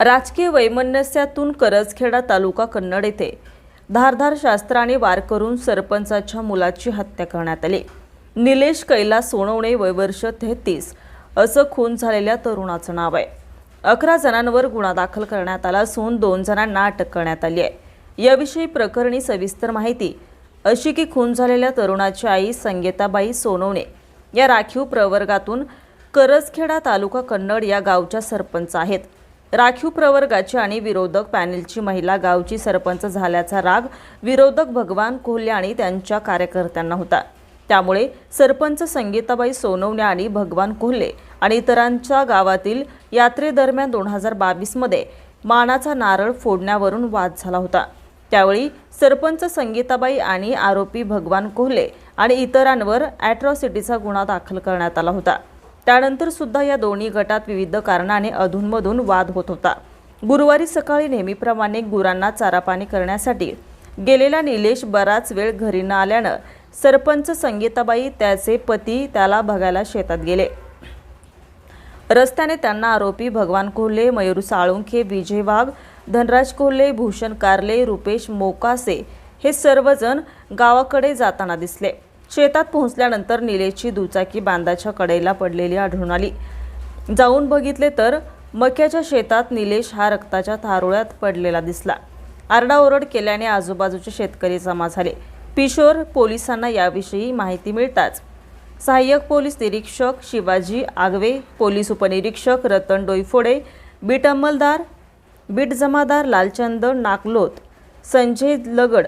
राजकीय वैमनस्यातून करजखेडा तालुका कन्नड येथे. धारधार शास्त्राने वार करून सरपंचाच्या मुलाची हत्या करण्यात आली. निलेश कैलास सोनवणे वय वर्ष तेहतीस. असं खून झालेल्या तरुणाचं नाव आहे. अकरा जणांवर गुन्हा दाखल करण्यात आला असून दोन जणांना अटक करण्यात आली आहे. याविषयी प्रकरणी सविस्तर माहिती अशी की खून झालेल्या तरुणाची आई संगीताबाई सोनवणे या राखीव प्रवर्गातून करजखेडा तालुका कन्नड या गावच्या सरपंच आहेत. राखीव प्रवर्गाची आणि विरोधक पॅनेलची महिला गावची सरपंच झाल्याचा राग विरोधक भगवान कोल्हे आणि त्यांच्या कार्यकर्त्यांना होता. त्यामुळे सरपंच संगीताबाई सोनवणे आणि भगवान कोल्हे आणि इतरांच्या गावातील यात्रेदरम्यान दोन हजार बावीसमध्ये मानाचा नारळ फोडण्यावरून वाद झाला होता. त्यावेळी सरपंच संगीताबाई आणि आरोपी भगवान कोल्हे आणि इतरांवर ॲट्रॉसिटीचा गुन्हा दाखल करण्यात आला होता. त्यानंतर सुद्धा या दोन्ही गटात विविध कारणाने अधूनमधून वाद होत होता. गुरुवारी सकाळी नेहमीप्रमाणे गुरांना चारापाणी करण्यासाठी गेलेला निलेश बराच वेळ घरी न आल्यानं सरपंच संगीताबाई त्याचे पती त्याला बघायला शेतात गेले. रस्त्याने त्यांना आरोपी भगवान कोल्हे मयूर साळुंखे विजय वाघ धनराज कोल्हे भूषण कारले रुपेश मोकासे हे सर्वजण गावाकडे जाताना दिसले. शेतात पोहोचल्यानंतर निलेशची दुचाकी बांधाच्या कडेला पडलेली आढळून आली. जाऊन बघितले तर मक्याच्या शेतात निलेश हा रक्ताच्या थारोळ्यात पडलेला दिसला. आरडाओरड केल्याने आजूबाजूचे शेतकरी जमा झाले. पिशोर पोलिसांना याविषयी माहिती मिळताच. सहाय्यक पोलीस निरीक्षक शिवाजी आगवे पोलीस उपनिरीक्षक रतन डोईफोडे बीट अंमलदार बीट जमादार लालचंद नाकलोत संजय लगड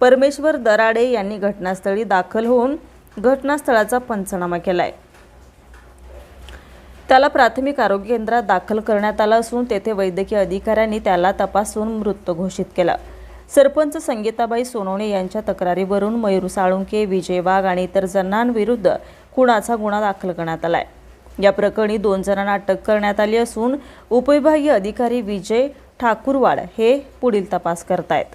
परमेश्वर दराडे यांनी घटनास्थळी दाखल होऊन घटनास्थळाचा पंचनामा केलाय. त्याला प्राथमिक आरोग्य केंद्रात दाखल करण्यात आलं असून तेथे वैद्यकीय अधिकाऱ्यांनी त्याला तपासून मृत घोषित केला. सरपंच संगीताबाई सोनवणे यांच्या तक्रारीवरून मयूर साळुंके विजय वाघ आणि इतर जणांविरुद्ध खुणाचा गुन्हा दाखल करण्यात आलाय. या प्रकरणी दोन जणांना अटक करण्यात आली असून उपविभागीय अधिकारी विजय ठाकूरवाड हे पुढील तपास करतायत.